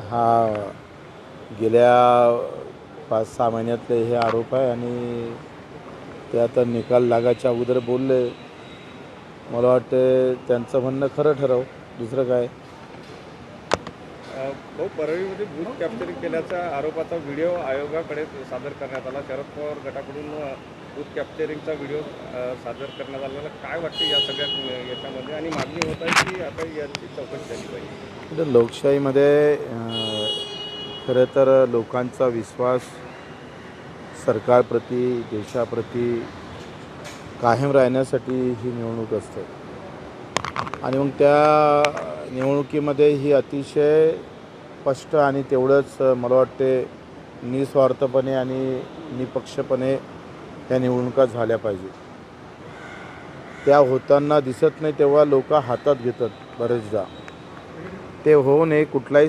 हा गेल्या पाच सहा महिन्यातले हे आरोप आहे आणि ते आता निकाल लागायच्या अगोदर बोलले. मला वाटते त्यांचं म्हणणं खरं ठरव. दुसरं काय? भाऊ परळीमध्ये बूथ कॅप्चरिंग केल्याच्या आरोपाचा व्हिडिओ आयोगाकडे सादर करण्यात आला. शरद पवार गटाकडून बूथ कॅप्चरिंगचा व्हिडिओ सादर करण्यात आलेला. काय वाटते या सगळ्या याच्यामध्ये? आणि मागणी होत आहे की आता याची चौकशी झाली पाहिजे? तर लोकशाहीमध्ये खरं तर लोकांचा विश्वास सरकारप्रती देशाप्रती कायम राहण्यासाठी ही निवडणूक असते. आणि मग त्या निवडणुकीमध्ये ही अतिशय स्पष्ट आणि तेवढंच मला वाटते निस्वार्थपणे आणि निपक्षपणे या निवडणुका झाल्या पाहिजे. त्या होताना दिसत नाही तेव्हा लोक हातात घेतात बरेचदा. ते होऊ नये कुठलाही